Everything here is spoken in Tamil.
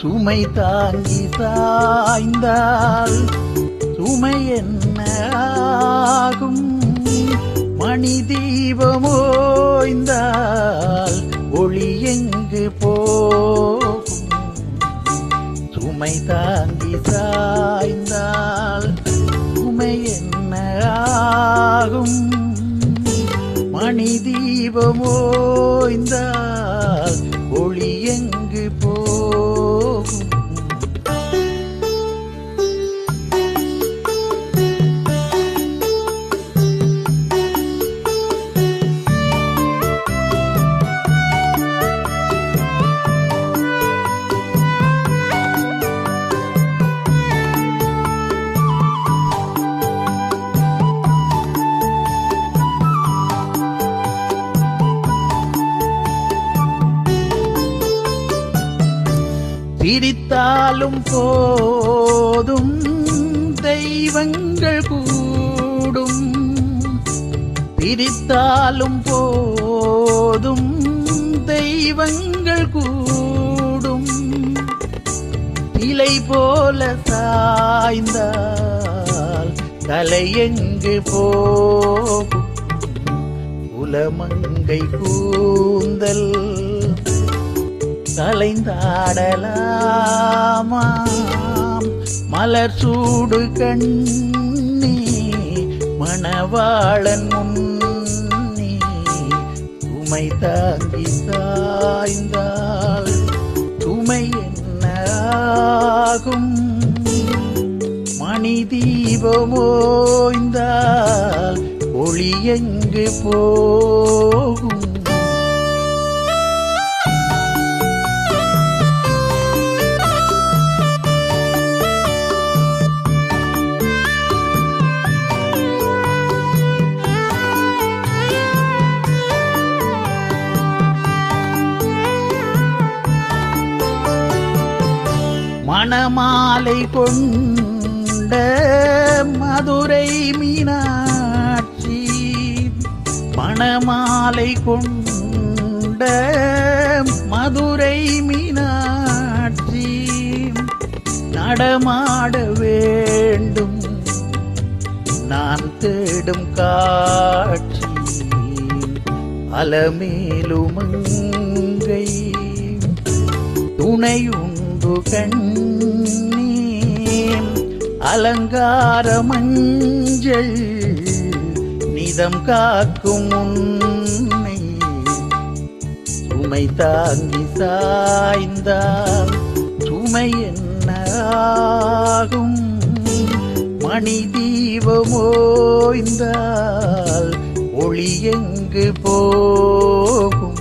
சுமை தாங்கி சாய்ந்தால் சுமை என்ன ஆகும்? மணி தீபமோய்ந்தால் ஒளி எங்கு போகும்? சுமை தாங்கி சாய்ந்தால் சுமை என்ன ஆகும்? மணி தீபமோய்ந்தால் பிரித்தாலும் போதும் தெய்வங்கள் கூடும். பிரித்தாலும் போதும் தெய்வங்கள் கூடும். இலை போல சாய்ந்தால் தலையெங்கு போகும்? உலமங்கை கூந்தல் கலைந்தாடலாமாம். மலர் சூடு கண்ணி மணவாளன் முன்னி உமை தாங்கி சாய்ந்தாள். துமை என்ன ஆகும் மணி தீபமோய்ந்தால் ஒளி எங்கு போகும்? மணமாலை கொண்ட மதுரை மீனாட்சி மணமாலை கொண்ட மதுரை மீனாட்சி நடமாட வேண்டும். நான் தேடும் காட்சி அலமேலுமங்கை. துணையும் அன்பு கண்ணீ அலங்கார மஞ்சள் நிதம் காக்கும் உன்னை. சுமை தாங்கி சாய்ந்தால் சுமை என்ன ஆகும் மணி தீபமோய்ந்தால் ஒளி எங்கு போகும்?